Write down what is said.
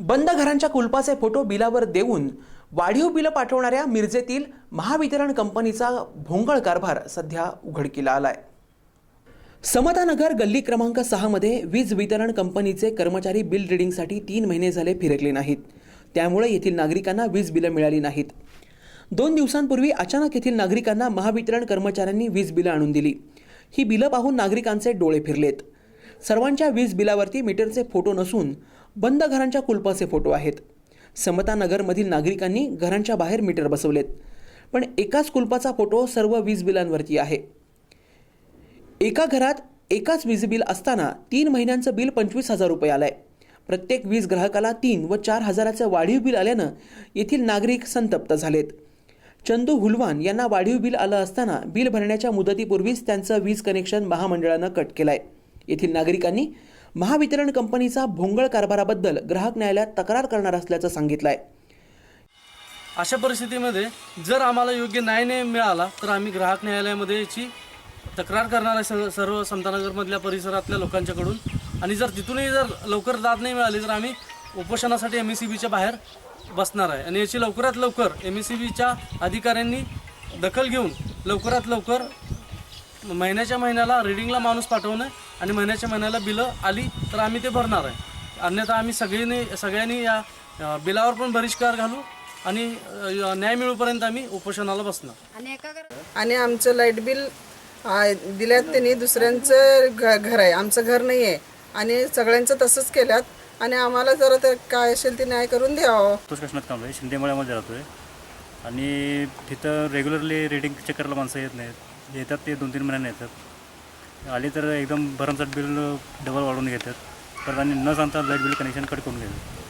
बंद घरांच्या कुलपाचे फोटो बिलावर देऊन वाढीव बिलं पाठवणाऱ्या मिरजेतील महावितरण कंपनीचा भोंगळ कारभार सध्या उघडकीला आलाय. समतानगर गल्ली क्रमांक सहामध्ये वीज वितरण कंपनीचे कर्मचारी बिल रिडिंगसाठी तीन महिने झाले फिरकले नाहीत. त्यामुळे येथील नागरिकांना वीज बिलं मिळाली नाहीत. दोन दिवसांपूर्वी अचानक येथील नागरिकांना महावितरण कर्मचाऱ्यांनी वीज बिलं आणून दिली. ही बिलं पाहून नागरिकांचे डोळे फिरलेत. सर्वांच्या वीज बिलावरती मीटरचे फोटो नसून बंद घरांच्या कुलपाचे फोटो आहेत. समतानगरमधील नागरिकांनी घरांच्या बाहेर मीटर बसवलेत. पण एकाच कुलपाचा फोटो सर्व वीज बिलांवरती आहे. एका घरात एकाच वीज बिल असताना तीन महिन्यांचं बिल पंचवीस हजार रुपये आलंय. प्रत्येक वीज ग्राहकाला तीन व चार हजाराचं वाढीव बिल आल्यानं येथील नागरिक संतप्त झालेत. चंदू हुलवान यांना वाढीव बिल आलं असताना बिल भरण्याच्या मुदतीपूर्वीच त्यांचं वीज कनेक्शन महामंडळानं कट केलंय. येथील नागरिकांनी महावितरण कंपनीचा भोंगळ कारभाराबद्दल ग्राहक न्यायालयात तक्रार करणार असल्याचं सांगितलंय. अशा परिस्थितीमध्ये जर आम्हाला योग्य न्याय नाही मिळाला तर आम्ही ग्राहक न्यायालयामध्ये याची तक्रार करणार आहे सर्व सर्व समतानगरमधल्या परिसरातल्या लोकांच्याकडून. आणि जर तिथूनही जर लवकर दाद नाही मिळाली तर आम्ही उपोषणासाठी एम सी बीच्या बाहेर बसणार आहे. आणि याची लवकरात लवकर एम सी बीच्या अधिकाऱ्यांनी दखल घेऊन लवकरात लवकर महिन्याच्या महिन्याला रिडिंगला माणूस पाठवणं आणि महिन्याच्या महिन्याला बिलं आली तर आम्ही ते भरणार आहे. अन्यथा आम्ही सगळ्यांनी सगळ्यांनी या बिलावर पण बहिष्कार घालू आणि न्याय मिळूपर्यंत आम्ही उपोषणाला बसणार. आणि एका घरात आणि आमचं लाइट बिल दिल्यात त्यांनी दुसऱ्यांचं घ घर आहे. आमचं घर नाही आहे. आणि सगळ्यांचं तसंच केल्यात. आणि आम्हाला जरा तर काय असेल ते न्याय करून द्यावं. तोच काश्मीर कांबळे शिंदेमळ्यामध्ये राहतो आहे आणि तिथं रेग्युलरली रिडिंग चेक करायला माणसं येत नाहीत. येतात ते दोन तीन महिन्याने येतात. आली तर एकदम भरमसाठ बिल डबल वाढवून घेतात. परत आणि न सांगता लाइट बिल कनेक्शन कट करून घेतात.